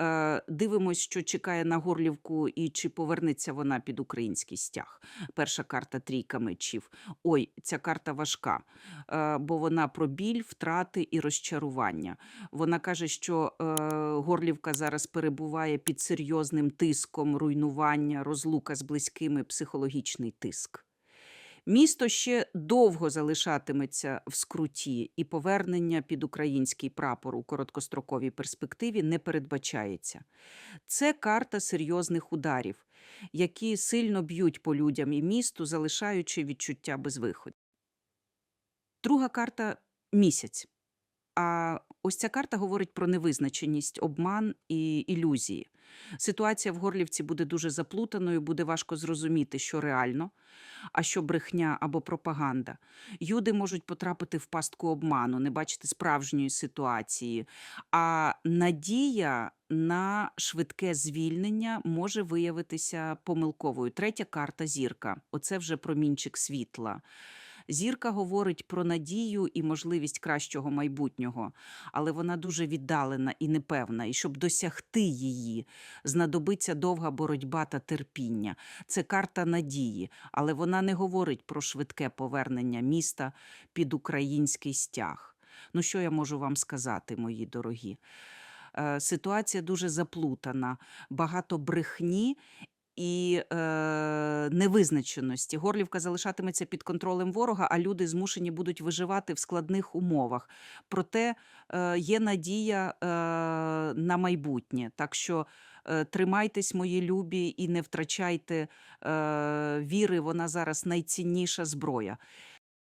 Е, Дивимось, що чекає на Горлівку і чи повернеться вона під український стяг. Перша карта трійка мечів. Ой, ця карта важка, е, бо вона про біль, втрати і розчарування. Вона каже, що е, Горлівка зараз перебуває під серйозним тиском, руйнування, розлука з близькими, психологічний тиск. Місто ще довго залишатиметься в скруті, і повернення під український прапор у короткостроковій перспективі не передбачається. Це карта серйозних ударів, які сильно б'ють по людям і місту, залишаючи відчуття безвиходу. Друга карта місяць. А ось ця карта говорить про невизначеність, обман і ілюзії. Ситуація в Горлівці буде дуже заплутаною, буде важко зрозуміти, що реально, а що брехня або пропаганда. Юди можуть потрапити в пастку обману, не бачити справжньої ситуації. А надія на швидке звільнення може виявитися помилковою. Третя карта зірка. Оце вже промінчик світла. Зірка говорить про надію і можливість кращого майбутнього, але вона дуже віддалена і непевна. І щоб досягти її, знадобиться довга боротьба та терпіння. Це карта надії, але вона не говорить про швидке повернення міста під український стяг. Ну, що я можу вам сказати, мої дорогі? Е, Ситуація дуже заплутана, багато брехні і е, невизначеності. Горлівка залишатиметься під контролем ворога, а люди змушені будуть виживати в складних умовах. Проте е, є надія е, на майбутнє. Так що е, тримайтесь, мої любі, і не втрачайте е, віри. Вона зараз найцінніша зброя.